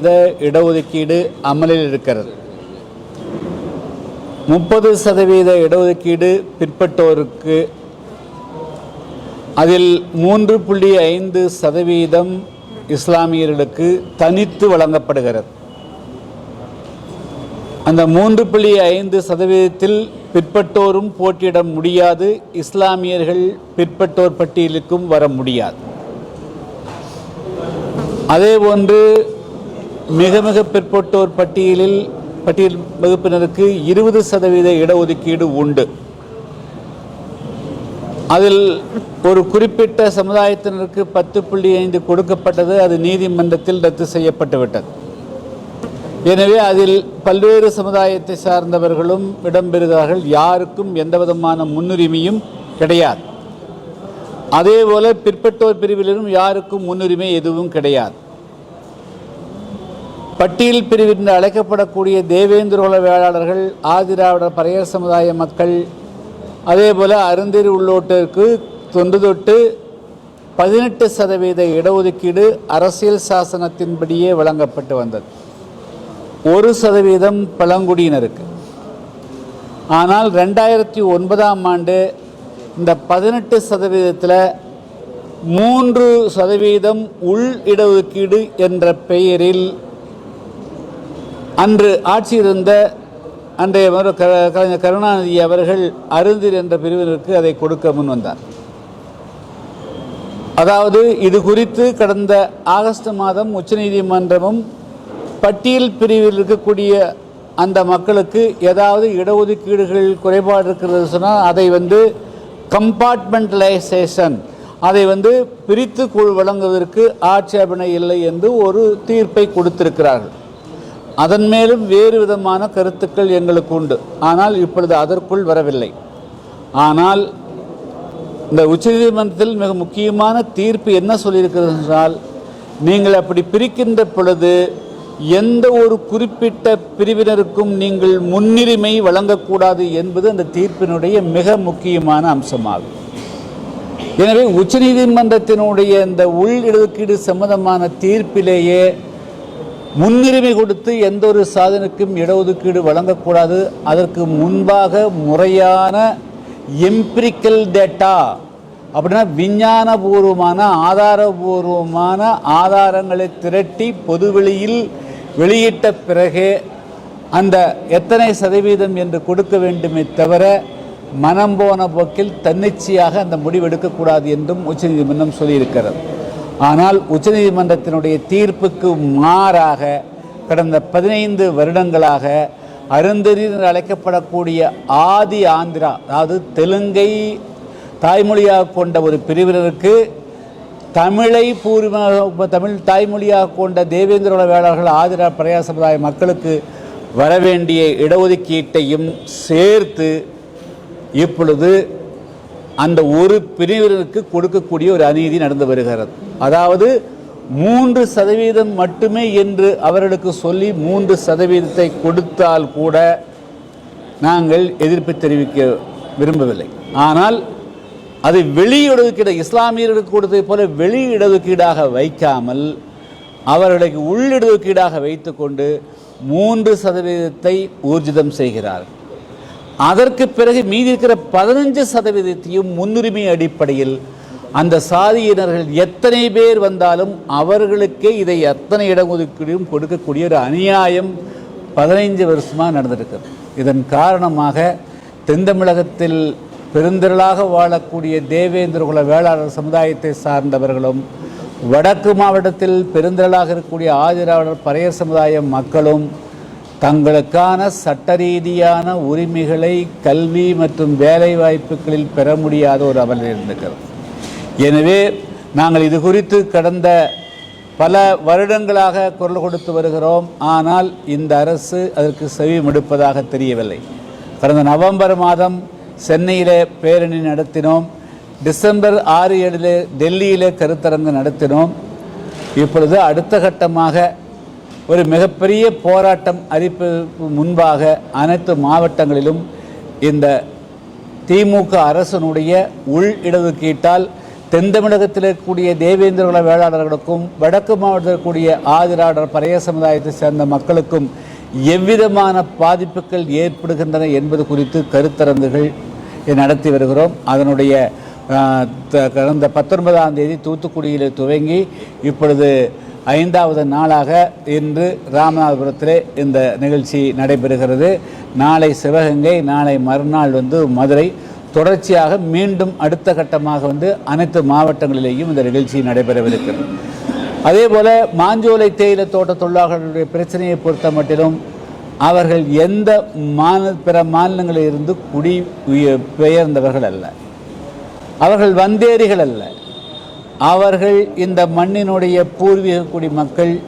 இந்த இடஒதுக்கீடு அமலில் இருக்கிறது. முப்பது சதவீத இடஒதுக்கீடு பிற்பட்டோருக்கு அதில் மூன்று புள்ளி ஐந்து சதவீதம் இஸ்லாமியர்களுக்கு தனித்து வழங்கப்படுகிறது. அந்த மூன்று புள்ளி ஐந்து சதவீதத்தில் பிற்பட்டோரும் போட்டியிட முடியாது இஸ்லாமியர்கள் பிற்பட்டோர் பட்டியலுக்கும் வர முடியாது. அதே போன்று மிக மிக பிற்பட்டோர் பட்டியலில் பட்டியல் வகுப்பினருக்கு இருபது சதவீத இடஒதுக்கீடு உண்டு. அதில் ஒரு குறிப்பிட்ட சமுதாயத்தினருக்கு பத்து புள்ளி ஐந்து கொடுக்கப்பட்டது அது நீதிமன்றத்தில் ரத்து செய்யப்பட்டுவிட்டது. எனவே அதில் பல்வேறு சமுதாயத்தை சார்ந்தவர்களும் இடம்பெறுகிறார்கள் யாருக்கும் எந்த விதமான முன்னுரிமையும் கிடையாது. அதேபோல பிற்பட்டோர் பிரிவிலும் யாருக்கும் முன்னுரிமை எதுவும் கிடையாது. பட்டியல் பிரிவு என்று அழைக்கப்படக்கூடிய தேவேந்திரோல வேளாளர்கள் ஆதிராவிடர் பறையர் சமுதாய மக்கள் அதேபோல் அருந்தீர் உள்ளோட்டிற்கு தொன்று தொட்டு பதினெட்டு சதவீத இடஒதுக்கீடு அரசியல் சாசனத்தின்படியே வழங்கப்பட்டு வந்தது. ஒரு சதவீதம் பழங்குடியினருக்கு. ஆனால் ரெண்டாயிரத்தி ஒன்பதாம் ஆண்டு இந்த பதினெட்டு சதவீதத்தில் மூன்று சதவீதம் உள் இடஒதுக்கீடு என்ற பெயரில் அன்று ஆட்சியிருந்த அன்றைய க- கலைஞர் கருணாநிதி அவர்கள் அருந்திர் என்ற பிரிவினருக்கு அதை கொடுக்க முன் வந்தார். அதாவது இது குறித்து கடந்த ஆகஸ்ட் மாதம் உச்சநீதிமன்றமும் பட்டியல் பிரிவில் இருக்கக்கூடிய அந்த மக்களுக்கு ஏதாவது இடஒதுக்கீடுகள் குறைபாடு இருக்கிறது சொன்னால் அதை வந்து கம்பார்ட்மெண்டலைசேஷன் அதை வந்து பிரித்து குழு வழங்குவதற்கு ஆட்சேபனை இல்லை என்று ஒரு தீர்ப்பை கொடுத்திருக்கிறார்கள். அதன் மேலும் வேறு விதமான கருத்துக்கள் எங்களுக்கு உண்டு. ஆனால் இப்பொழுது அதற்குள் வரவில்லை. ஆனால் இந்த உச்சநீதிமன்றத்தில் மிக முக்கியமான தீர்ப்பு என்ன சொல்லியிருக்கிறது என்றால் நீங்கள் அப்படி பிரிக்கின்ற பொழுது எந்த ஒரு குறிப்பிட்ட பிரிவினருக்கும் நீங்கள் முன்னுரிமை வழங்கக்கூடாது என்பது அந்த தீர்ப்பினுடைய மிக முக்கியமான அம்சமாகும். எனவே உச்சநீதிமன்றத்தினுடைய இந்த உள் இடஒதுக்கீடு சம்பந்தமான தீர்ப்பிலேயே முன்னுரிமை கொடுத்து எந்த ஒரு சாதனைக்கும் இடஒதுக்கீடு வழங்கக்கூடாது. அதற்கு முன்பாக முறையான எம்பிரிக்கல் டேட்டா அப்படின்னா விஞ்ஞானபூர்வமான ஆதாரபூர்வமான ஆதாரங்களை திரட்டி பொதுவெளியில் வெளியிட்ட பிறகே அந்த எத்தனை சதவீதம் என்று கொடுக்க வேண்டுமே தவிர மனம் போன போக்கில் தன்னிச்சையாக அந்த முடிவெடுக்கக்கூடாது என்றும் உச்சநீதிமன்றம் சொல்லியிருக்கிறது. ஆனால் உச்சநீதிமன்றத்தினுடைய தீர்ப்புக்கு மாறாக கடந்த பதினைந்து வருடங்களாக அருந்ததி என்று அழைக்கப்படக்கூடிய ஆதி ஆந்திரா அதாவது தெலுங்கை தாய்மொழியாக கொண்ட ஒரு பிரிவினருக்கு தமிழை பூர்வமாக தமிழ் தாய்மொழியாக கொண்ட தேவேந்திரோட வேளாளர்கள் ஆதிரா பரையா சமுதாய மக்களுக்கு வரவேண்டிய இடஒதுக்கீட்டையும் சேர்த்து இப்பொழுது அந்த ஒரு பிரிவினருக்கு கொடுக்கக்கூடிய ஒரு அநீதி நடந்து வருகிறது. அதாவது மூன்று சதவீதம் மட்டுமே என்று அவர்களுக்கு சொல்லி மூன்று சதவீதத்தை கொடுத்தால் கூட நாங்கள் எதிர்ப்பு தெரிவிக்க விரும்பவில்லை. ஆனால் அது வெளியிடதுக்கீடு இஸ்லாமியர்களுக்கு கொடுத்ததை போல வெளியிடதுக்கீடாக வைக்காமல் அவர்களுக்கு உள்ளிடதுக்கீடாக வைத்துக்கொண்டு மூன்று சதவீதத்தை ஊர்ஜிதம் செய்கிறார்கள். அதற்கு பிறகு மீதி இருக்கிற பதினஞ்சு சதவீதத்தையும் முன்னுரிமை அடிப்படையில் அந்த சாதியினர்கள் எத்தனை பேர் வந்தாலும் அவர்களுக்கே இதை எத்தனை இடஒதுக்கீடும் கொடுக்கக்கூடிய ஒரு அநியாயம் பதினைஞ்சு வருஷமாக நடந்திருக்கிறது. இதன் காரணமாக தென் தமிழகத்தில் பெருந்திரளாக வாழக்கூடிய தேவேந்திரகுல வேளாளர் சமுதாயத்தை சார்ந்தவர்களும் வடக்கு மாவட்டத்தில் பெருந்திரளாக இருக்கக்கூடிய ஆதிராவிடர் பறையர் சமுதாய மக்களும் தங்களுக்கான சட்டரீதியான உரிமைகளை கல்வி மற்றும் வேலை வாய்ப்புகளில் பெற முடியாத ஒரு அமலில் இருந்திருக்கிறது. எனவே நாங்கள் இது குறித்து கடந்த பல வருடங்களாக குரல் கொடுத்து வருகிறோம். ஆனால் இந்த அரசு அதற்கு செவி மடுப்பதாக தெரியவில்லை. கடந்த நவம்பர் மாதம் சென்னையிலே பேரணி நடத்தினோம். டிசம்பர் ஆறு ஏழிலே டெல்லியிலே கருத்தரங்கு நடத்தினோம். இப்பொழுது அடுத்த கட்டமாக ஒரு மிகப்பெரிய போராட்டம் அறிவிப்பு முன்பாக அனைத்து மாவட்டங்களிலும் இந்த திமுக அரசனுடைய உள் இடஒதுக்கீட்டால் தென் தமிழகத்தில் இருக்கக்கூடிய தேவேந்திரகுல வேளாளர்களுக்கும் வடக்கு மாவட்டத்தில் இருக்கக்கூடிய ஆதிராடர் பறைய சமுதாயத்தை சேர்ந்த மக்களுக்கும் எவ்விதமான பாதிப்புகள் ஏற்படுகின்றன என்பது குறித்து கருத்தரங்குகள் நடத்தி வருகிறோம். அதனுடைய த- கடந்த பத்தொன்பதாம் தேதி தூத்துக்குடியில் துவங்கி இப்பொழுது ஐந்தாவது நாளாக இன்று ராமநாதபுரத்திலே இந்த நிகழ்ச்சி நடைபெறுகிறது. நாளை சிவகங்கை நாளை மறுநாள் வந்து மதுரை. தொடர்ச்சியாக மீண்டும் அடுத்த கட்டமாக வந்து அனைத்து மாவட்டங்களிலேயும் இந்த நிகழ்ச்சி நடைபெறவிருக்கிறது. அதே போல மாஞ்சோலை தேயிலை தோட்ட தொழிலாளர்களுடைய பிரச்சனையை பொறுத்த மட்டிலும் அவர்கள் எந்த மாநில பிற மாநிலங்களில் இருந்து குடி பெயர்ந்தவர்கள் அல்ல. அவர்கள் வந்தேரிகள் அல்ல. அவர்கள் இந்த மண்ணினுடைய பூர்வீக குடிமக்கள்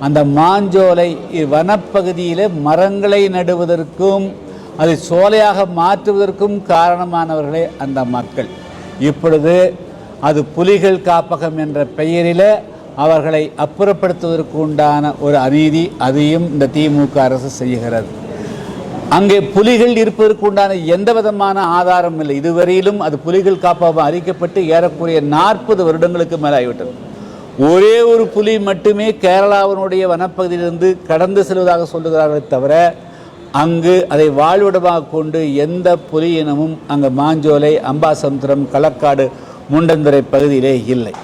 அந்த மாஞ்சோலை வனப்பகுதியில் மரங்களை நடுவதற்கும் அதை சோலையாக மாற்றுவதற்கும் காரணமானவர்களே அந்த மக்கள். இப்பொழுது அது புலிகள் காப்பகம் என்ற பெயரில் அவர்களை அப்புறப்படுத்துவதற்கு உண்டான ஒரு அநீதி அதையும் இந்த திமுக அரசு செய்கிறது. அங்கே புலிகள் இருப்பதற்கு உண்டான எந்த விதமான ஆதாரம் இல்லை. இதுவரையிலும் அது புலிகள் காப்பாக அறிக்கப்பட்டு ஏறக்குறைய நாற்பது வருடங்களுக்கு மேலே ஆகிவிட்டது ஒரே ஒரு புலி மட்டுமே கேரளாவினுடைய வனப்பகுதியிலிருந்து கடந்து செல்வதாக சொல்லுகிறார்களே தவிர அங்கு அதை வாழ்விடமாக கொண்டு எந்த புலி இனமும் அங்கே மாஞ்சோலை அம்பாசமுத்திரம் களக்காடு முண்டந்துறை பகுதியிலே இல்லை.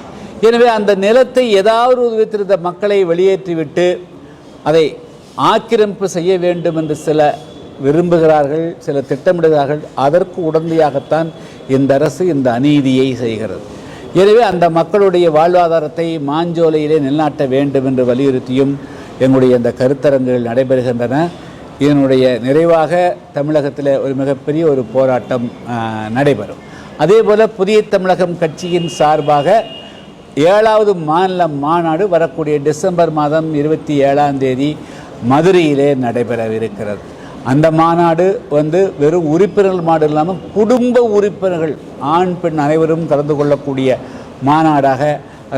எனவே அந்த நிலத்தை ஏதாவது ஒரு விதத்தில் இந்த மக்களை வெளியேற்றிவிட்டு அதை ஆக்கிரமிப்பு செய்ய வேண்டும் என்று சில விரும்புகிறார்கள் சில திட்டமிடுகிறார்கள் அதற்கு உடந்தையாகத்தான் இந்த அரசு இந்த அநீதியை செய்கிறது. எனவே அந்த மக்களுடைய வாழ்வாதாரத்தை மாஞ்சோலையிலே நிலநாட்ட வேண்டும் என்று வலியுறுத்தியும் எங்களுடைய இந்த கருத்தரங்குகள் நடைபெறுகின்றன. இதனுடைய நிறைவாக தமிழகத்தில் ஒரு மிகப்பெரிய ஒரு போராட்டம் நடைபெறும். அதே போல் புதிய தமிழகம் கட்சியின் சார்பாக ஏழாவது மாநில மாநாடு வரக்கூடிய டிசம்பர் மாதம் இருபத்தி ஏழாம் தேதி மதுரையிலே நடைபெறவிருக்கிறது. அந்த மாநாடு வந்து வெறும் உறுப்பினர்கள் மாடு இல்லாமல் குடும்ப உறுப்பினர்கள் ஆண் பெண் அனைவரும் கலந்து கொள்ளக்கூடிய மாநாடாக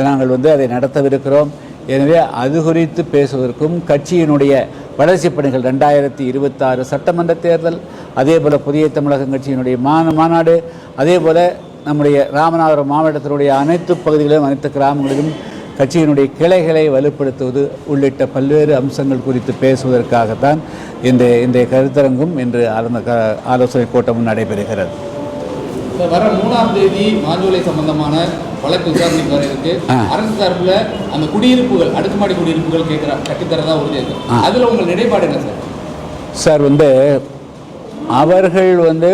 நாங்கள் வந்து அதை நடத்தவிருக்கிறோம். எனவே அது குறித்து பேசுவதற்கும் கட்சியினுடைய வளர்ச்சிப் பணிகள் ரெண்டாயிரத்தி இருபத்தாறு சட்டமன்ற தேர்தல் அதே போல் புதிய தமிழகம் கட்சியினுடைய மான மாநாடு அதே போல் நம்முடைய ராமநாதபுரம் மாவட்டத்தினுடைய அனைத்து பகுதிகளிலும் அனைத்து கிராமங்களிலும் கட்சியினுடைய கிளைகளை வலுப்படுத்துவது உள்ளிட்ட பல்வேறு அம்சங்கள் குறித்து பேசுவதற்காகத்தான் இந்த இந்த கருத்தரங்கும் இன்று க ஆலோசனை கூட்டமும் நடைபெறுகிறது. வர மூணாம் தேதி மாஞ்சோலை சம்பந்தமான வழக்கு விசாரணைக்கு வர இருக்கு. அரசு தரப்புல அந்த குடியிருப்புகள் அடுக்குமாடி குடியிருப்புகள் கேட்கிற கட்டித்தரதா உறுதி இருக்கு. அதுல உங்கள் நிலைப்பாடு என்ன சார்? சார் வந்து அவர்கள் வந்து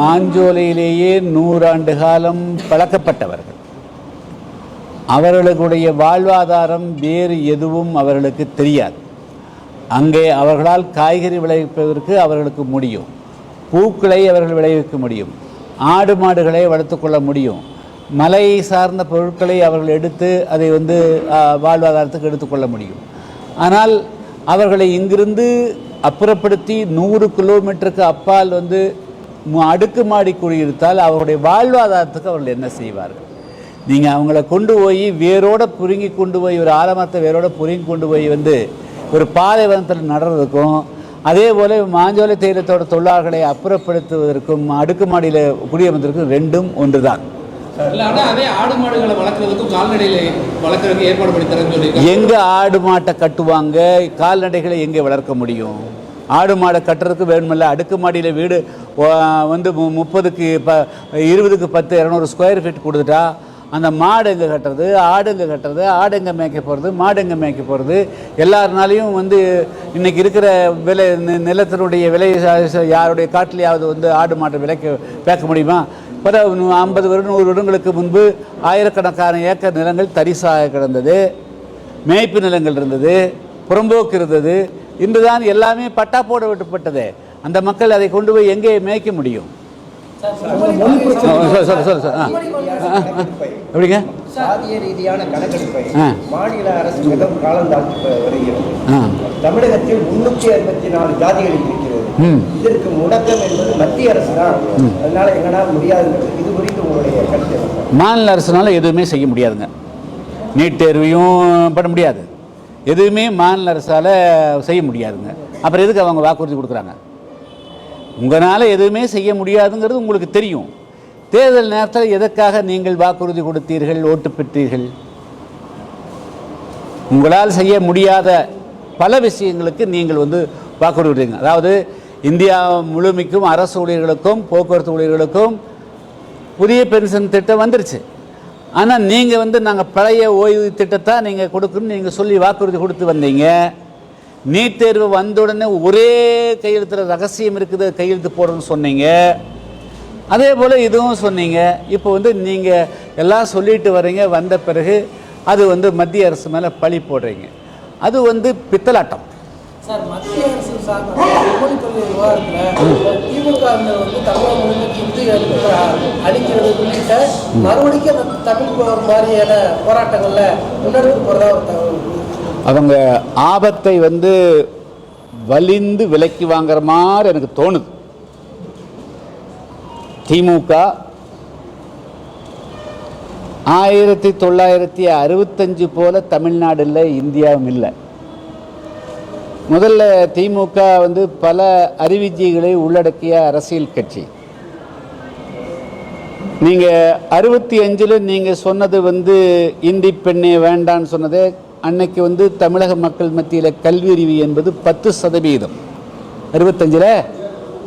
மாஞ்சோலையிலேயே நூறாண்டு காலம் பழக்கப்பட்டவர்கள். அவர்களுடைய வாழ்வாதாரம் வேறு எதுவும் அவர்களுக்கு தெரியாது. அங்கே அவர்களால் காய்கறி விளைவிப்பதற்கு அவர்களுக்கு முடியும். பூக்களை அவர்கள் விளைவிக்க முடியும். ஆடு மாடுகளை வளர்த்துக்கொள்ள முடியும். மலை சார்ந்த பொருட்களை அவர்கள் எடுத்து அதை வந்து வாழ்வாதாரத்துக்கு எடுத்துக்கொள்ள முடியும். ஆனால் அவர்களை இங்கிருந்து அப்புறப்படுத்தி நூறு கிலோமீட்டருக்கு அப்பால் வந்து அடுக்கு அடுக்குமாடி குடியிருத்தால் அவர்களுடைய வாழ்வாதாரத்துக்கு அவர்கள் என்ன செய்வார்கள்? நீங்கள் அவங்கள கொண்டு போய் வேரோட புடுங்கி கொண்டு போய் ஒரு ஆலமரத்தை வேரோட புடுங்கி கொண்டு போய் வந்து ஒரு பாலைவனத்தில் நடுறதுக்கும் அதே போல் மாஞ்சோலை தேயிலத்தோட தொழிலாளர்களை அப்புறப்படுத்துவதற்கும் அடுக்குமாடியில் குடியமர்ந்ததற்கும் ரெண்டும் ஒன்று தான் எங்கே ஆடு மாட்டை கட்டுவாங்க? கால்நடைகளை எங்கே வளர்க்க முடியும்? ஆடு மாடை கட்டுறதுக்கு வேணுமில்ல. அடுக்குமாடியில் வீடு ஓ, வந்து முப்பதுக்கு ப இருபதுக்கு பத்து இரநூறு ஸ்கொயர் ஃபீட் கொடுத்துட்டா அந்த மாடு எங்கே கட்டுறது? ஆடு எங்கே கட்டுறது? ஆடு எங்கே மேய்க்க போகிறது மாடு எங்கே மேய்க்க போகிறது எல்லாருனாலையும் வந்து இன்னைக்கு இருக்கிற விலை நிலத்தினுடைய விலை யாருடைய காட்டிலையாவது வந்து ஆடு மாட்டை விலைக்கு பேக்க முடியுமா? பிற ஐம்பது வருடம் நூறு வருடங்களுக்கு முன்பு ஆயிரக்கணக்கான ஏக்கர் நிலங்கள் தரிசாக கிடந்தது. மேய்ப்பு நிலங்கள் இருந்தது. புறம்போக்கு இருந்தது. இன்றுதான் எல்லாமே பட்டா போட விட்டுப்பட்டது. அந்த மக்கள் அதை கொண்டு போய் எங்கே மேய்க்க முடியும்? எப்படிங்க? சாதிய ரீதியான கணக்கெடுப்பை. மாநில அரசு மிகவும் காலம் தாழ்த்தி வருகிறது. ஆ. தமிழகத்தில் முன்னூற்றி அறுபத்தி நாலு ஜாதிகள் இருக்கிறது. ம். இதற்கு முடக்கம் என்பது மத்திய அரசு தான். அதனால எங்களால் முடியாதுங்கிறது இது குறித்து உங்களுடைய கருத்து. என்ன சார்? மாநில அரசுனால எதுவுமே செய்ய முடியாதுங்க. நீட் தேர்வையும் பண்ண முடியாது. எதுவுமே மாநில அரசால் செய்ய முடியாதுங்க. அப்புறம் எதுக்கு அவங்க வாக்குறுதி கொடுக்குறாங்க? உங்களால் எதுவுமே செய்ய முடியாதுங்கிறது உங்களுக்கு தெரியும். தேர்தல் நேரத்தில் எதற்காக நீங்கள் வாக்குறுதி கொடுத்தீர்கள் ஓட்டு பெற்றீர்கள்? உங்களால் செய்ய முடியாத பல விஷயங்களுக்கு நீங்கள் வந்து வாக்குறுதி கொடுத்தீங்க. அதாவது இந்தியா முழுமைக்கும் அரசு ஊழியர்களுக்கும் போக்குவரத்து ஊழியர்களுக்கும் புதிய பென்ஷன் திட்டம் வந்துருச்சு. ஆனால் நீங்கள் வந்து நாங்கள் பழைய ஓய்வு திட்டத்தை நீங்கள் கொடுக்கணும்னு நீங்கள் சொல்லி வாக்குறுதி கொடுத்து வந்தீங்க. நீட் தேர்வு வந்த உடனே ஒரே கையெழுத்தில் ரகசியம் இருக்குது கையெழுத்து போடணும்னு சொன்னீங்க. அதே போல் இதுவும் சொன்னீங்க. இப்போ வந்து நீங்கள் எல்லாம் சொல்லிட்டு வரீங்க வந்த பிறகு அது வந்து மத்திய அரசு மேலே பழி போடுறீங்க. அது வந்து பித்தலாட்டம். சார் மத்திய அரசு வந்து அடிக்கிறது உள்ளிட்ட மறுபடியும் தமிழ் மாதிரியான போராட்டங்கள்ல முன்னெடுத்து போறதா ஒரு தகவல் அவங்க ஆபத்தை வந்து வலிந்து விலைக்கு வாங்குற மாதிரி எனக்கு தோணுது. திமுக ஆயிரத்தி தொள்ளாயிரத்தி அறுபத்தஞ்சு போல தமிழ்நாடு இல்லை இந்தியாவும் இல்லை. முதல்ல திமுக வந்து பல அறிவிஜிகளை உள்ளடக்கிய அரசியல் கட்சி. நீங்கள் அறுபத்தி அஞ்சில் நீங்கள் சொன்னது வந்து இந்தி பெண்ணே வேண்டான்னு சொன்னதே அன்னைக்கு வந்து தமிழக மக்கள் மத்தியில் கல்வி அறிவு என்பது பத்து சதவீதம். அறுபத்தஞ்சில்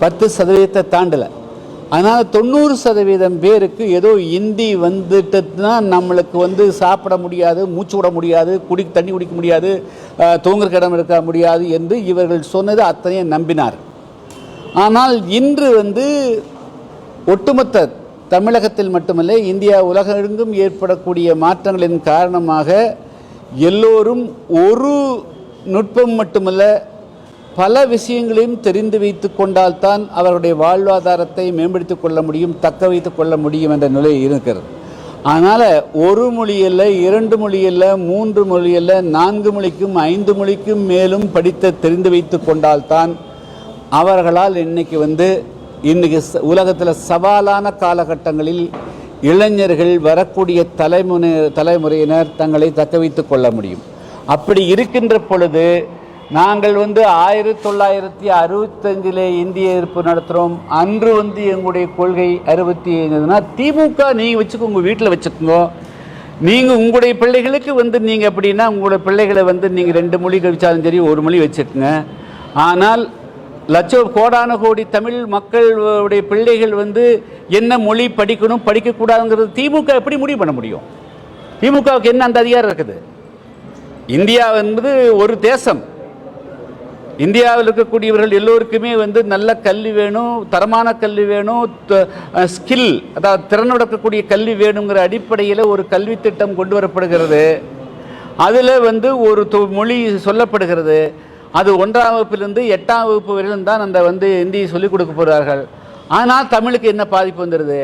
பத்து சதவீதத்தை தாண்டலை. அதனால் தொண்ணூறு சதவீதம் பேருக்கு ஏதோ இந்தி வந்துட்டுனா நம்மளுக்கு வந்து சாப்பிட முடியாது மூச்சு விட முடியாது குடி தண்ணி குடிக்க முடியாது தூங்குற இடம் இருக்க முடியாது என்று இவர்கள் சொன்னது அத்தனையும் நம்பினார். ஆனால் இன்று வந்து ஒட்டுமொத்த தமிழகத்தில் மட்டுமல்ல இந்தியா உலகெங்கும் ஏற்படக்கூடிய மாற்றங்களின் காரணமாக எல்லோரும் ஒரு நுட்பம் மட்டுமல்ல பல விஷயங்களையும் தெரிந்து வைத்து கொண்டால்தான் அவருடைய வாழ்வாதாரத்தை மேம்படுத்திக் கொள்ள முடியும் தக்க வைத்து கொள்ள முடியும் என்ற நிலை இருக்கிறது. அதனால் ஒரு மொழியில் இரண்டு மொழியில் மூன்று மொழியில் நான்கு மொழிக்கும் ஐந்து மொழிக்கும் மேலும் படித்த தெரிந்து வைத்து கொண்டால்தான் அவர்களால் இன்னைக்கு வந்து இன்னைக்கு ச- உலகத்தில் சவாலான காலகட்டங்களில் இளைஞர்கள் வரக்கூடிய தலைமுறை தலைமுறையினர் தங்களை தக்க வைத்து கொள்ள முடியும். அப்படி இருக்கின்ற பொழுது நாங்கள் வந்து ஆயிரத்தி தொள்ளாயிரத்தி அறுபத்தஞ்சிலே இந்திய எதிர்ப்பு நடத்துகிறோம் அன்று வந்து எங்களுடைய கொள்கை அறுபத்தி ஐந்துனா திமுக நீங்கள் வச்சுக்கோ உங்கள் வீட்டில் வச்சுக்கோங்க. நீங்கள் உங்களுடைய பிள்ளைகளுக்கு வந்து நீங்கள் எப்படின்னா உங்களுடைய பிள்ளைகளை வந்து நீங்கள் ரெண்டு மொழி கழிச்சாலும் சரி ஒரு மொழி வச்சுக்கோங்க. ஆனால் லட்சம் கோடான கோடி தமிழ் மக்களுடைய பிள்ளைகள் வந்து என்ன மொழி படிக்கணும் படிக்கக்கூடாதுங்கிறது திமுக எப்படி முடிவு பண்ண முடியும்? திமுகவுக்கு என்ன அந்த அதிகாரம் இருக்குது? இந்தியா என்பது ஒரு தேசம். இந்தியாவில் இருக்கக்கூடியவர்கள் எல்லோருக்குமே வந்து நல்ல கல்வி வேணும் தரமான கல்வி வேணும் ஸ்கில் அதாவது திறனுடக்கக்கூடிய கல்வி வேணுங்கிற அடிப்படையில் ஒரு கல்வி திட்டம் கொண்டு வரப்படுகிறது. அதில் வந்து ஒரு தொ- மொழி சொல்லப்படுகிறது. அது ஒன்றாம் வகுப்பிலிருந்து எட்டாம் வகுப்பு வரையிலும் தான் அந்த வந்து இந்தி சொல்லிக் கொடுக்க போகிறார்கள். ஆனால் தமிழுக்கு என்ன பாதிப்பு வந்துடுது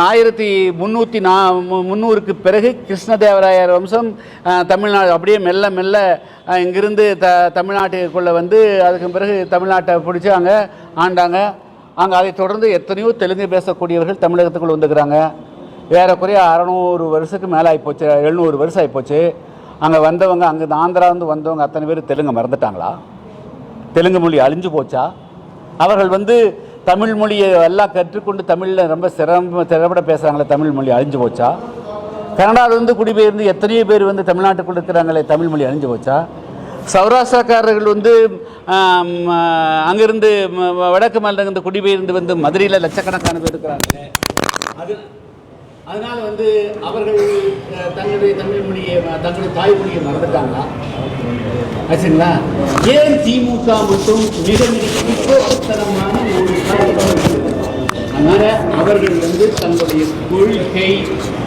ஆயிரத்தி முந்நூற்றி நா மு- முந்நூறுக்கு பிறகு கிருஷ்ணதேவராயர் வம்சம் தமிழ்நாடு அப்படியே மெல்ல மெல்ல இங்கிருந்து த தமிழ்நாட்டுக்குள்ளே வந்து அதுக்கு பிறகு தமிழ்நாட்டை பிடிச்சி அங்கே ஆண்டாங்க. அங்கே அதை தொடர்ந்து எத்தனையோ தெலுங்கு பேசக்கூடியவர்கள் தமிழகத்துக்குள்ளே வந்துக்கிறாங்க. ஏறக்குறைய அறநூறு வருஷத்துக்கு மேலே ஆகிப்போச்சு எழுநூறு வருஷம் ஆகிப்போச்சு அங்கே வந்தவங்க அங்கே ஆந்திராந்து வந்தவங்க அத்தனை பேர் தெலுங்கு மறந்துட்டாங்களா? தெலுங்கு மொழி அழிஞ்சு போச்சா? அவர்கள் வந்து தமிழ் மொழியை எல்லாம் கற்றுக்கொண்டு தமிழில் ரொம்ப சிரம திறப்பட பேசுகிறாங்களே தமிழ் மொழி அழிஞ்சு போச்சா? கனடாவில் குடிபெயர்ந்து எத்தனையோ பேர் வந்து தமிழ்நாட்டுக்குள்ள இருக்கிறாங்களே தமிழ் மொழி அழிஞ்சு போச்சா? சௌராஷ்டிரக்காரர்கள் வந்து அங்கேருந்து வடக்கு மாநிலங்கிருந்து குடிபெயர்ந்து வந்து மதுரையில் லட்சக்கணக்கான பேர் இருக்கிறாங்களே அது அதனால் வந்து அவர்கள் தங்களுடைய தமிழ் மொழியை தங்களுடைய தாய்மொழியை மறந்துட்டாங்களா? ஆச்சுங்களா? ஏன் திமுக மட்டும் மிக மிக பிற்போக்குத்தனமான ஒரு அவர்கள் வந்து தங்களுடைய கொள்கை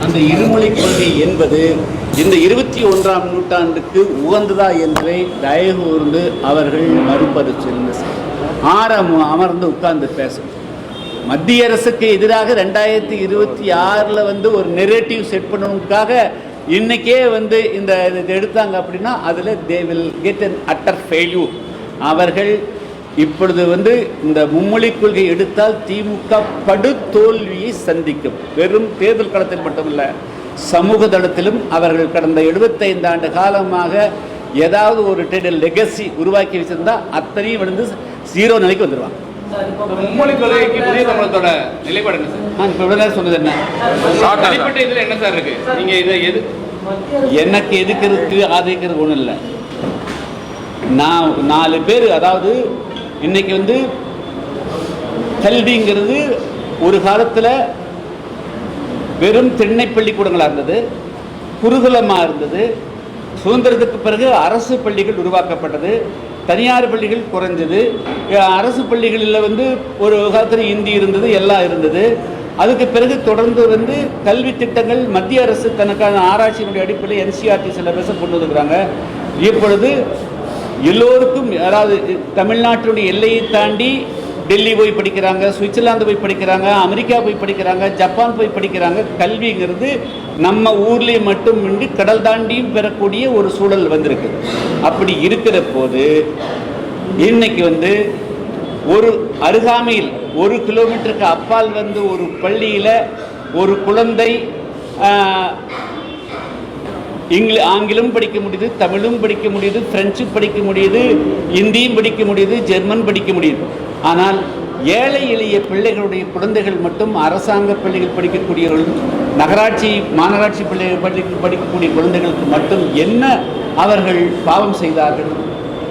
அந்த இருமொழி கொள்கை என்பது இந்த இருபத்தி ஒன்றாம் நூற்றாண்டுக்கு உகந்ததா என்பதை தயவு கூர்ந்து அவர்கள் மறுபரிசீலனை செய்ய ஆரம் அமர்ந்து உட்கார்ந்து பேசணும். மத்திய அரசுக்கு எதிராக ரெண்டாயிரத்தி இருபத்தி ஆறில் வந்து ஒரு நெரேட்டிவ் செட் பண்ணணுக்காக இன்றைக்கே வந்து இந்த இது எடுத்தாங்க அப்படின்னா அதில் they will get an utter failure அவர்கள் இப்பொழுது வந்து இந்த மும்மொழி கொள்கை எடுத்தால் திமுக படுதோல்வியை சந்திக்கும். வெறும் தேர்தல் களத்தில் மட்டுமல்ல சமூக தளத்திலும் அவர்கள் கடந்த 75 ஆண்டு காலமாக ஏதாவது ஒரு லெகசி உருவாக்கி வச்சிருந்தால் அத்தனையும் விழுந்து ஜீரோ நிலைக்கு வந்துடுவாங்க மும்மொழி கொள்கைக்கு புதிய தமிழத்தோட நிலைப்பாடு என்ன சார்? நான் இப்போ சொன்னது என்ன? தனிப்பட்ட இதுல என்ன சார் இருக்கு? நீங்க இதை எது எனக்கு எதுக்கிறதுக்கு ஆதரிக்கிறது ஒன்றும் இல்லை. நான் நாலு பேர் அதாவது இன்னைக்கு வந்து கல்விங்கிறது ஒரு காலத்தில் வெறும் திண்ணை பள்ளிக்கூடங்களாக இருந்தது குருகுலமாக இருந்தது. சுதந்திரத்துக்கு பிறகு அரசு பள்ளிகள் உருவாக்கப்பட்டது. தனியார் பள்ளிகள் குறைஞ்சது. அரசு பள்ளிகளில் வந்து ஒரு காலத்தில் இந்தி இருந்தது எல்லாம் இருந்தது. அதுக்கு பிறகு தொடர்ந்து வந்து கல்வி திட்டங்கள் மத்திய அரசு தனக்கான ஆராய்ச்சியினுடைய அடிப்படையில் என்சிஆர்டி சிலபஸை கொண்டு வந்துருக்குறாங்க. இப்பொழுது எல்லோருக்கும் அதாவது தமிழ்நாட்டினுடைய எல்லையை தாண்டி டெல்லி போய் படிக்கிறாங்க சுவிட்சர்லாந்து போய் படிக்கிறாங்க அமெரிக்கா போய் படிக்கிறாங்க ஜப்பான் போய் படிக்கிறாங்க. கல்விங்கிறது நம்ம ஊர்லேயே மட்டுமின்றி கடல் தாண்டியும் பெறக்கூடிய ஒரு சூழல் வந்திருக்கு. அப்படி இருக்கிற போது இன்னைக்கு வந்து ஒரு அருகாமையில் ஒரு கிலோமீட்டருக்கு அப்பால் வந்து ஒரு பள்ளியில் ஒரு குழந்தை இங்கிலி ஆங்கிலம் படிக்க முடியுது தமிழும் படிக்க முடியுது பிரெஞ்சு படிக்க முடியுது இந்தியும் படிக்க முடியுது ஜெர்மன் படிக்க முடியுது. ஆனால் ஏழை எளிய பிள்ளைகளுடைய குழந்தைகள் மட்டும் அரசாங்க பள்ளிகள் படிக்கக்கூடியவர்கள் நகராட்சி மாநகராட்சி பிள்ளைகள் பள்ளிக்கு படிக்கக்கூடிய குழந்தைகளுக்கு மட்டும் என்ன அவர்கள் பாவம் செய்தார்கள்?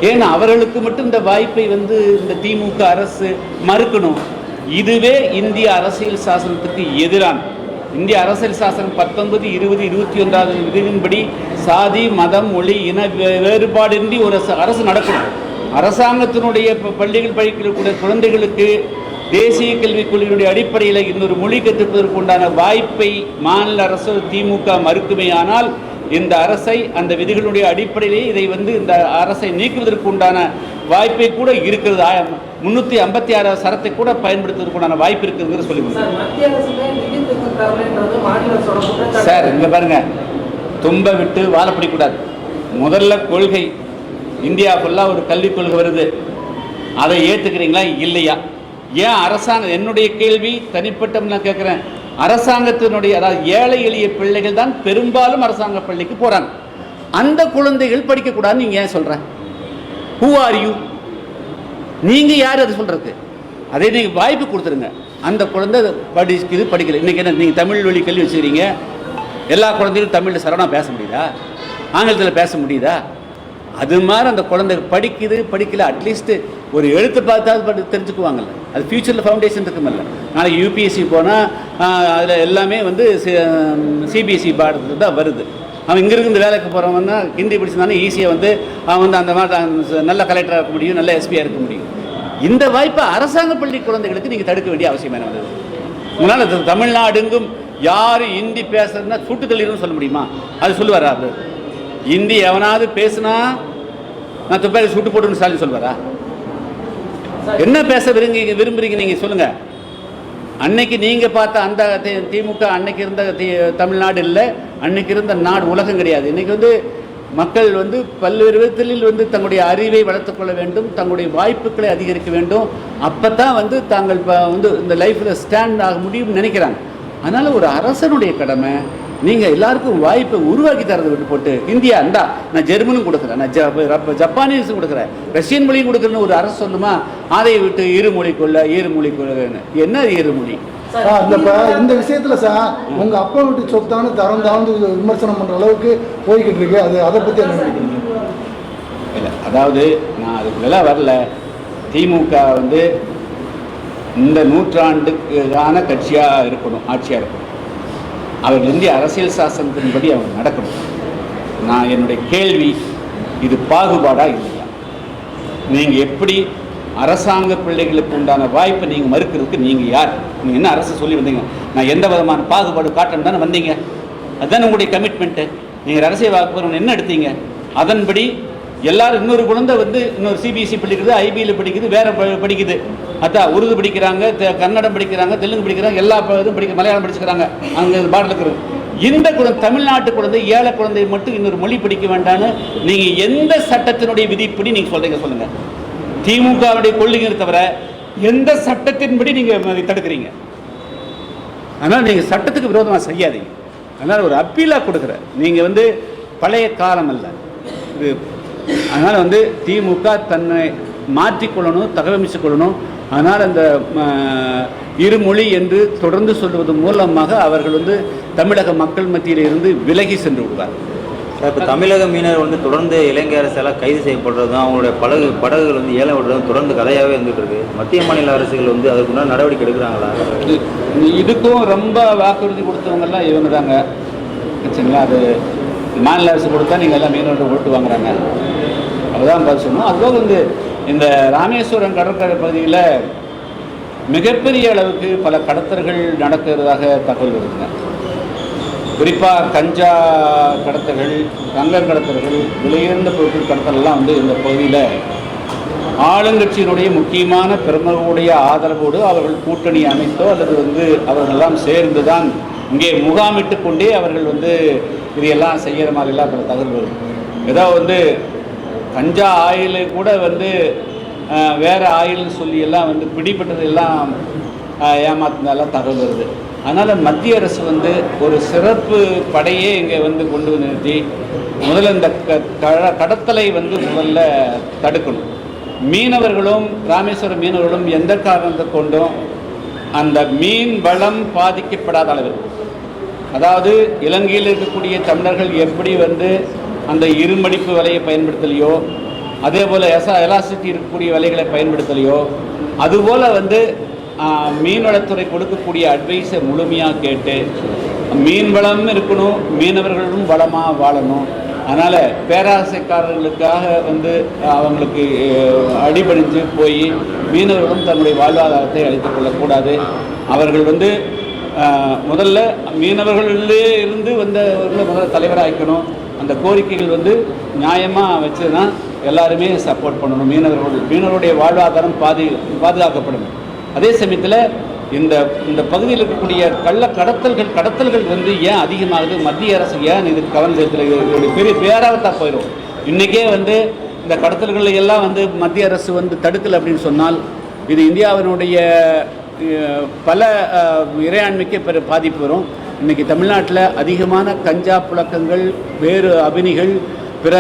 ஏன் அவர்களுக்கு மட்டும் இந்த வாய்ப்பை வந்து இந்த திமுக அரசு மறுக்கணும். இதுவே இந்திய அரசியல் சாசனத்துக்கு எதிரான இந்திய அரசியல் சாசனம் பத்தொன்பது இருபது இருபத்தி ஒன்றாவது விதியின்படி சாதி மதம் மொழி இன வே- வேறுபாடின்றி ஒரு அரசு நடக்கணும். அரசாங்கத்தினுடைய பள்ளிகள் படிக்கக்கூடிய குழந்தைகளுக்கு தேசிய கல்விக் கொள்கையினுடைய அடிப்படையில் இன்னொரு மொழி கற்றுப்பதற்கு உண்டான வாய்ப்பை மாநில அரசு திமுக மறுக்குமேயானால் இந்த அரசை அந்த விதிகளுடைய அடிப்படையிலே இதை வந்து இந்த அரசை நீக்குவதற்கு உண்டான வாய்ப்பை கூட இருக்கிறது. முன்னூற்றி ஐம்பத்தி ஆறு சரத்தை கூட பயன்படுத்துவதற்கு உண்டான வாய்ப்பு இருக்குதுங்கிற சொல்லி சார் இங்க பாருங்க. தும்ப விட்டு வாழ பிடிக்கூடாது முதல்ல கொள்கை இந்தியா ஃபுல்லாக ஒரு கல்விக் கொள்கை வருது. அதை ஏற்றுக்கிறீங்களா இல்லையா? ஏன் அரசாங்கம் என்னுடைய கேள்வி தனிப்பட்ட நான் கேட்குறேன் அரசாங்கத்தினுடைய அதாவது ஏழை எளிய பிள்ளைகள் தான் பெரும்பாலும் அரசாங்க பள்ளிக்கு போகிறாங்க அந்த குழந்தைகள் படிக்கக்கூடாதுன்னு நீங்கள் ஏன் சொல்கிறேன் ஹூ ஆர் யூ நீங்கள் யார் அது சொல்கிறதுக்கு அதே நீங்கள் வாய்ப்பு கொடுத்துருங்க. அந்த குழந்தை படிக்குது படிக்கல. இன்றைக்கி என்ன நீங்கள் தமிழ் வழி கல்வி வச்சுக்கிறீங்க? எல்லா குழந்தைகளும் தமிழில் சரவணா பேச முடியுதா? ஆங்கிலத்தில் பேச முடியுதா? அது மாதிரி அந்த குழந்தை படிக்குது படிக்கல அட்லீஸ்ட்டு ஒரு எழுத்து பார்த்தாவது படி தெரிஞ்சுக்குவாங்கல்ல. அது ஃப்யூச்சரில் ஃபவுண்டேஷன் இருக்குமில்ல. நாளைக்கு யூபிஎஸ்சி போனால் அதில் எல்லாமே வந்து சிபிஎஸ்சி பாடத்துக்கு தான் வருது. அவன் இங்கேருந்து இந்த வேலைக்கு போகிறவன்னா ஹிந்தி படிச்சிருந்தானே ஈஸியாக வந்து அவன் வந்து அந்த மாதிரி நல்ல கலெக்டராக இருக்க முடியும் நல்ல எஸ்பியாக இருக்க முடியும். இந்த வாய்ப்பை அரசாங்க பள்ளி குழந்தைகளுக்கு நீங்கள் தடுக்க வேண்டிய அவசியம் என்ன வந்தது? உங்களால் தமிழ்நாடுங்கும் யார் ஹிந்தி பேசுறதுன்னா சுட்டு தள்ளிடும் சொல்ல முடியுமா? அது சொல்லுவார் அவர். ஹிந்தி எவனாவது பேசுனா நான் துப்பாக்கி சுட்டு போட்டுன்னு ஸ்டாலின் சொல்லுவாரா என்ன பேச விரும்புறீங்க விரும்புறீங்க நீங்கள் சொல்லுங்கள் அன்னைக்கு நீங்கள் பார்த்த அந்த திமுக அன்னைக்கு இருந்த தமிழ்நாடு இல்லை அன்னைக்கு இருந்த நாடு உலகம் கிடையாது. இன்னைக்கு வந்து மக்கள் வந்து பல்வேறு விதத்தில் வந்து தங்களுடைய அறிவை வளர்த்துக் கொள்ள வேண்டும் தங்களுடைய வாய்ப்புகளை அதிகரிக்க வேண்டும். அப்போ தான் வந்து தாங்கள் இப்போ வந்து இந்த லைஃப்பில் ஸ்டாண்ட் ஆக முடியும்னு நினைக்கிறாங்க. அதனால் ஒரு அரசனுடைய கடமை நீங்கள் எல்லாருக்கும் வாய்ப்பை உருவாக்கி தரதை விட்டு போட்டு இந்தியா இந்தா நான் ஜெர்மனும் கொடுக்குறேன் நான் ஜப்பானீஸும் கொடுக்குறேன். ரஷ்யன் மொழியும் கொடுக்குறேன்னு ஒரு அரசு சொல்லுமா? அதை விட்டு இருமொழி? கொள்ள ஈருமொழி கொள்ளுன்னு என்ன இருமொழி இந்த விஷயத்துல சார் உங்க அப்பா வீட்டு சொத்தான தரம் தாழ்ந்து விமர்சனம் பண்ற அளவுக்கு போய்கிட்டு இருக்கு. அது அதை பத்தி என்ன நினைக்கிறீங்க? இல்லை அதாவது நான் அதுக்குள்ளெல்லாம் வரல. திமுக வந்து இந்த நூற்றாண்டுக்கான கட்சியாக இருக்கணும் ஆட்சியாக இருக்கணும். அவர்கள் இந்திய அரசியல் சாசனத்தின்படி அவர் நடக்கணும். நான் என்னுடைய கேள்வி இது பாகுபாடாக இல்லையா? நீங்கள் எப்படி அரசாங்க பிள்ளைகளுக்கு உண்டான வாய்ப்பை நீங்கள் மறுக்கிறதுக்கு நீங்கள் யார்? நீங்கள் என்ன அரசு சொல்லி வந்தீங்க? நான் எந்த விதமான பாகுபாடு காட்டணும் தானே வந்தீங்க? அதுதானே உங்களுடைய கமிட்மெண்ட்டு நீங்கள் அரசியல் வாக்கு என்ன எடுத்தீங்க? அதன்படி எல்லாரும் இன்னொரு குழந்தை வந்து இன்னொரு சிபிஎஸ்சி படிக்குது ஐபியில் படிக்குது வேறு படிக்குது. அதான் உருது படிக்கிறாங்க கன்னடம் படிக்கிறாங்க தெலுங்கு படிக்கிறாங்க எல்லா இதுவும் படிக்க மலையாளம் படிச்சுக்கிறாங்க. அங்கே பாடல் இருக்கிறது இந்த குழந்தை தமிழ்நாட்டு குழந்தை ஏழை குழந்தை மட்டும் இன்னொரு மொழி படிக்க வேண்டாம்னு நீங்கள் எந்த சட்டத்தினுடைய விதிப்படி நீங்கள் சொல்கிறீங்க சொல்லுங்கள் திமுகவுடைய கொள்கையை தவிர எந்த சட்டத்தின்படி நீங்கள் தடுக்கிறீங்க? அதனால் நீங்கள் சட்டத்துக்கு விரோதமாக செய்யாதீங்க. அதனால் ஒரு அப்பீலாக கொடுக்குறேன். நீங்கள் வந்து பழைய காலம் அல்ல. இது அதனால் வந்து திமுக தன்னை மாற்றிக்கொள்ளணும் தகவமைச்சு கொள்ளணும் அதனால் அந்த இருமொழி என்று தொடர்ந்து சொல்வது மூலமாக அவர்கள் வந்து தமிழக மக்கள் மத்தியில் இருந்து விலகி சென்று விடுவார். சார் இப்போ தமிழக மீனவர் வந்து தொடர்ந்து இலங்கை அரசால் கைது செய்யப்படுறதும் அவங்களுடைய படகு படகுகள் வந்து ஏலம் விடுறதும் தொடர்ந்து கதையாகவே இருந்துட்டு இருக்கு. மத்திய மாநில அரசுகள் வந்து அதுக்குண்டான நடவடிக்கை எடுக்கிறாங்களா? இது இதுக்கும் ரொம்ப வாக்குறுதி கொடுத்தவங்கெல்லாம் இவங்க தாங்க. சரிங்களா? அது மாநில அரசு கொடுத்தா நீங்கள் எல்லாம் மீனவர்கள் ஓட்டு வாங்குறாங்க. அதுதான் பதில் சொல்லணும். அதுபோக வந்து இந்த ராமேஸ்வரம் கடற்கரை பகுதியில் மிகப்பெரிய அளவுக்கு பல கடத்தல்கள் நடக்கிறதாக தகவல் வருதுங்க குறிப்பாக கஞ்சா கடத்தல்கள் கங்கர் கடத்தல்கள் விலையுயர்ந்த பொருட்கள் கடத்தல்லாம் வந்து இந்த பகுதியில் ஆளுங்கட்சியினுடைய முக்கியமான பிரமுகருடைய ஆதரவோடு அவர்கள் கூட்டணி அமைத்தோ அல்லது வந்து அவர்களெல்லாம் சேர்ந்து தான் இங்கே முகாமிட்டு கொண்டே அவர்கள் வந்து இதையெல்லாம் செய்கிற மாதிரிலாம் பல தகவல் வருது ஏதோ வந்து கஞ்சா ஆயில் கூட வந்து வேறு ஆயில்னு சொல்லி எல்லாம் வந்து பிடிபட்டது எல்லாம் அஹ், தகவல் வருது. அதனால் மத்திய அரசு வந்து ஒரு சிறப்பு படையே இங்கே வந்து கொண்டு வந்து நிறுத்தி முதல்ல இந்த க- கடத்தலை வந்து முதல்ல தடுக்கணும். மீனவர்களும் ராமேஸ்வரம் மீனவர்களும் எந்த காரணத்தை கொண்டும் அந்த மீன் வளம் பாதிக்கப்படாத அளவில் அதாவது இலங்கையில் இருக்கக்கூடிய தமிழர்கள் எப்படி வந்து அந்த இருமடிப்பு வலையை பயன்படுத்தலையோ அதே போல் எசா எலாசிட்டி இருக்கக்கூடிய வலைகளை பயன்படுத்தலையோ அதுபோல் வந்து மீன்வளத்துறை கொடுக்கக்கூடிய அட்வைஸை முழுமையாக கேட்டு மீன் வளம் இருக்கணும் மீனவர்களும் வளமாக வாழணும். அதனால் பேராசைக்காரர்களுக்காக வந்து அவங்களுக்கு அடிபணிஞ்சு போய் மீனவர்களும் தன்னுடைய வாழ்வாதாரத்தை அளித்துக் கொள்ளக்கூடாது. அவர்கள் வந்து முதல்ல மீனவர்களிலே இருந்து வந்த முதல்ல தலைவராகிக்கணும் அந்த கோரிக்கைகள் வந்து நியாயமாக வச்சு தான் எல்லாருமே சப்போர்ட் பண்ணணும். மீனவர்கள் மீனவருடைய வாழ்வாதாரம் பாதி பாதுகாக்கப்படும். அதே சமயத்தில் இந்த இந்த பகுதியில் இருக்கக்கூடிய கள்ள கடத்தல்கள் கடத்தல்கள் வந்து ஏன் அதிகமாகுது? மத்திய அரசு ஏன் இது கவனம் செலுத்தலை பெரிய பேராகத்தான் போயிடும் இன்றைக்கே வந்து இந்த கடத்தல்களை எல்லாம் வந்து மத்திய அரசு வந்து தடுக்கலை அப்படின்னு சொன்னால் இது இந்தியாவினுடைய பல இறையாண்மைக்கு பெரு பாதிப்பு வரும். இன்றைக்கி தமிழ்நாட்டில் அதிகமான கஞ்சா புழக்கங்கள் வேறு அபினிகள் பிற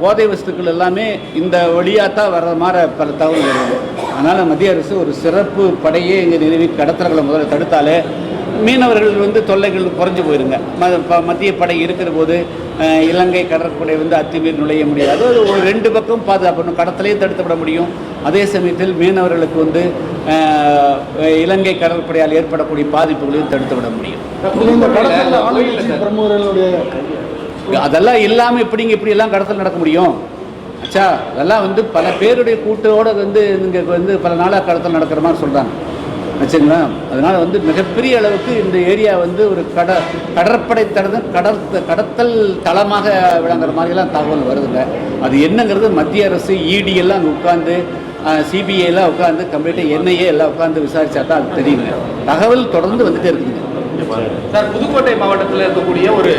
போதை வஸ்துக்கள் எல்லாமே இந்த வழியாக தான் வர்ற மாதிரி பல தகவல் வருது. அதனால் மத்திய அரசு ஒரு சிறப்பு படையே இங்கே நிறுவி கடத்தல்களை முதல்ல தடுத்தாலே மீனவர்கள் வந்து தொல்லைகள் குறைஞ்சி போயிருங்க. ம- மத்திய படை இருக்கிற போது இலங்கை கடற்படை வந்து அத்துமீறி நுழைய முடியாது. அது ஒரு ரெண்டு பக்கம் பாதுகாக்கணும் கடத்தலையும் தடுத்துவிட முடியும். அதே சமயத்தில் மீனவர்களுக்கு வந்து இலங்கை கடற்படையால் ஏற்படக்கூடிய பாதிப்புகளையும் தடுத்து விட முடியும் அதெல்லாம் இல்லாமல் எப்படிங்க இப்படி எல்லாம் கடத்தல் நடக்க முடியும்? அச்சா அதெல்லாம் வந்து பல பேருடைய கூட்டோட வந்து இங்கே வந்து பல நாளாக கடத்தல் நடக்கிற மாதிரி சொல்கிறாங்க வச்சுங்களா? அதனால் வந்து மிகப்பெரிய அளவுக்கு இந்த ஏரியா வந்து ஒரு கட கடற்படை தடது கடற்த கடத்தல் தளமாக விளங்குற மாதிரிலாம் தகவல் வருதுங்க. அது என்னங்கிறது மத்திய அரசு இடி எல்லாம் அங்கே உட்காந்து சிபிஐலாம் உட்காந்து கம்ப்ளீட்டாக என்ஐஏ எல்லாம் உட்காந்து விசாரிச்சா தான் அது தெரியுங்க. தகவல் தொடர்ந்து வந்துட்டே இருக்குதுங்க. சார் புதுக்கோட்டை மாவட்டத்தில் இருக்கக்கூடிய ஒரு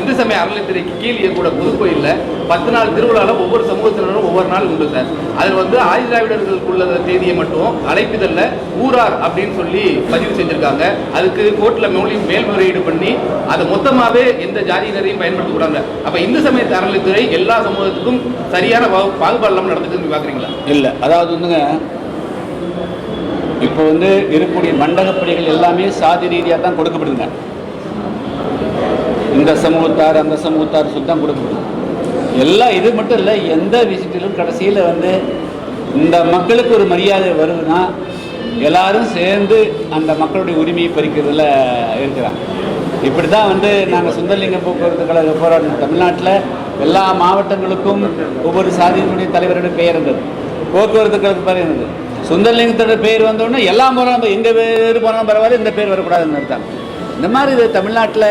இந்து சமய அறநிலையத்துறைக்கு கீழ் கூட புதுக்கோயிலில் பத்து நாள் திருவிழாவில் ஒவ்வொரு சமூகத்தினரும் ஒவ்வொரு நாள் உண்டு சார். அதில் வந்து ஆதிதிராவிடர்களுக்குள்ள தேதியை மட்டும் அழைப்பிதழில் ஊரார் அப்படின்னு சொல்லி பதிவு செஞ்சுருக்காங்க. அதுக்கு கோர்ட்டில் மேல் மேல்முறையீடு பண்ணி அதை மொத்தமாகவே எந்த ஜாதியினரையும் பயன்படுத்தக்கூடாங்க அப்போ இந்து சமய அறநிலையத்துறை எல்லா சமூகத்துக்கும் சரியான பாகு- பாகுபாடு இல்லாமல் நடந்துக்குன்னு பார்க்குறீங்களா இல்லை. அதாவது வந்துங்க இப்போ வந்து இருக்கக்கூடிய மண்டகப்படிகள் எல்லாமே சாதி ரீதியாக தான் கொடுக்கப்படுதுங்க. இந்த சமூகத்தார் அந்த சமூகத்தார் சொல்லி தான் கொடுக்கப்படுது. எல்லாம் இது மட்டும் இல்லை எந்த விசிட்டிலும் கடைசியில் வந்து இந்த மக்களுக்கு ஒரு மரியாதை வருதுன்னா எல்லாரும் சேர்ந்து அந்த மக்களுடைய உரிமையை பறிக்கிறதுல இருக்கிறாங்க. இப்படி தான் வந்து நாங்கள் சுந்தரலிங்கம் போக்குவரத்து கழக போராட்டம் தமிழ்நாட்டில் எல்லா மாவட்டங்களுக்கும் ஒவ்வொரு சாதியினுடைய தலைவருடைய பெயர் இருந்தது போக்குவரத்து கழக பெயர் இருந்தது சுந்தரலிங்கத்தோட பெயர் வந்தோடனே எல்லா போனாலும் எங்கள் பேர் போனாலும் பரவாயில்ல இந்த பேர் வரக்கூடாதுன்னு நிறுத்தாங்க இந்த மாதிரி இது தமிழ்நாட்டில்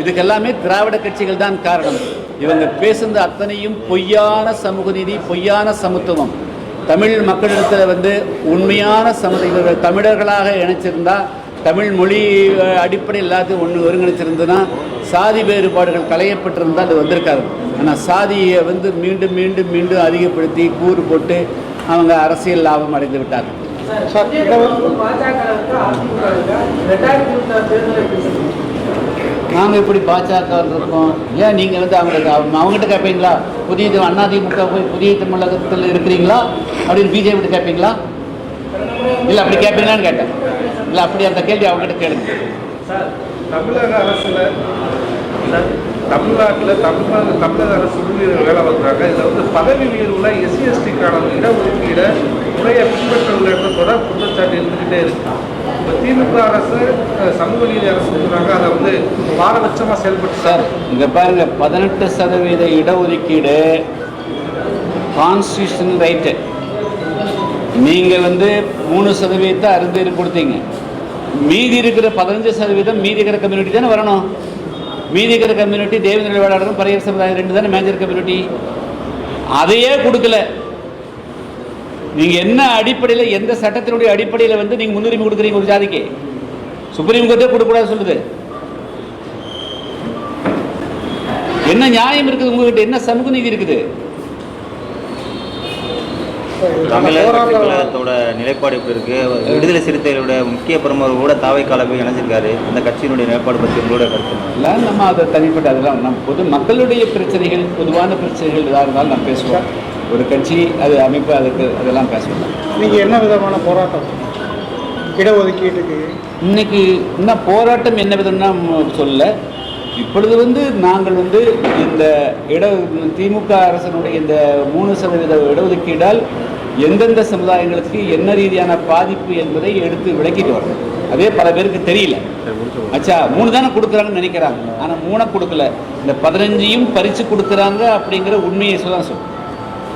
இதுக்கெல்லாமே திராவிட கட்சிகள் தான் காரணம். இவங்க பேசுனது அத்தனையும் பொய்யான சமூக நீதி பொய்யான சமத்துவம். தமிழ் மக்களிடத்தில் வந்து உண்மையான சமூக இவர்கள் தமிழர்களாக இணைச்சிருந்தா தமிழ் மொழி அடிப்படை எல்லாத்தையும் ஒன்று ஒருங்கிணைச்சிருந்ததுன்னா சாதி வேறுபாடுகள் களையப்பட்டிருந்தால் அது வந்திருக்காது. ஆனால் சாதியை வந்து மீண்டும் மீண்டும் மீண்டும் அதிகப்படுத்தி கூறு போட்டு அவங்க அரசியல் லாபம் அடைந்து விட்டார்கள். நாங்கள் எப்படி பாஜக இருக்கோம்? ஏன் நீங்கள் வந்து அவங்களுக்கு அவங்க அவங்ககிட்ட கேட்பீங்களா புதிய அதிமுக போய் புதிய தமிழகத்தில் இருக்கிறீங்களா? அப்படின்னு பிஜேபி கேட்பீங்களா இல்லை அப்படி கேட்பீங்களான்னு கேட்டேன். இல்லை அப்படி அந்த கேள்வி அவங்ககிட்ட கேளுங்க. சார் தமிழக அரசில் தமிழ்நாட்டில் தமிழ்நாடு தமிழக அரசு ஊழியர்கள் வேலை பார்க்குறாங்க. இதில் வந்து பதவி உயர்வில் எஸ்சி எஸ்டிக்கான இடஒதுக்கீடை முறையை பின்பற்றவில்லைன்ற தொடர் குற்றச்சாட்டு இருந்துக்கிட்டே இருக்கு. இப்போ திமுக அரசு சமூக நீதி அரசு அதை வந்து பாரபட்சமாக செயல்பட்டு சார் இங்கே பாருங்க பதினெட்டு சதவீத இடஒதுக்கீடு கான்ஸ்டியூஷன் ரைட்டு நீங்கள் வந்து மூணு சதவீதத்தை அறுந்தேறு கொடுத்தீங்க. மீதி இருக்கிற பதினஞ்சு சதவீதம் மீதி இருக்கிற கம்யூனிட்டி தானே வரணும். மீதி இருக்கிற கம்யூனிட்டி தேவேந்திர வேளாளரும் பரையர் சமுதாயம் ரெண்டு தானே மேஜர் கம்யூனிட்டி அதையே கொடுக்கல. நீங்கள் என்ன அடிப்படையில் எந்த சட்டத்தினுடைய அடிப்படையில் வந்து நீங்கள் முன்னுரிமை கொடுக்குறீங்க ஒரு ஜாதிக்கு? சுப்ரீம் கோர்ட்டே கொடுக்கக்கூடாது சொல்லுது. என்ன நியாயம் இருக்குது? உங்ககிட்ட என்ன சமூக நீதி இருக்குது? தமிழக வெற்றி கழகத்தோட நிலைப்பாடு எப்படி இருக்கு? விடுதலை சிறுத்தைகளோட முக்கிய பிரமுகர் கூட தாவை போய் இணைஞ்சிருக்காரு. அந்த கட்சியினுடைய நிலைப்பாடு பற்றி உங்களோட கருத்து? எல்லாம் நம்ம அதை தனிப்பட்ட அதெல்லாம் நம்ம பொது மக்களுடைய பிரச்சனைகள் பொதுவான பிரச்சனைகள் எதாக இருந்தாலும் நம்ம பேசுவோம். ஒரு கட்சி அது அமைப்பு அதுக்கு அதெல்லாம் பேசுவோம் நீங்கள் என்ன விதமான போராட்டம்? இடஒதுக்கீட்டுக்கு. இன்னைக்கு இன்னும் போராட்டம் என்ன விதம்னா சொல்லல. இப்பொழுது வந்து நாங்கள் வந்து இந்த இட திமுக அரசனுடைய இந்த மூணு சதவீத இடஒதுக்கீடால் எந்தெந்த சமுதாயங்களுக்கு என்ன ரீதியான பாதிப்பு என்பதை எடுத்து விளக்கிட்டு வரோம். அதே பல பேருக்கு தெரியல. அச்சா மூணு தானே கொடுக்குறாங்கன்னு நினைக்கிறாங்க. ஆனால் மூணை கொடுக்கல. இந்த பதினஞ்சையும் பறித்து கொடுக்குறாங்க அப்படிங்கிற உண்மையை சொல்ல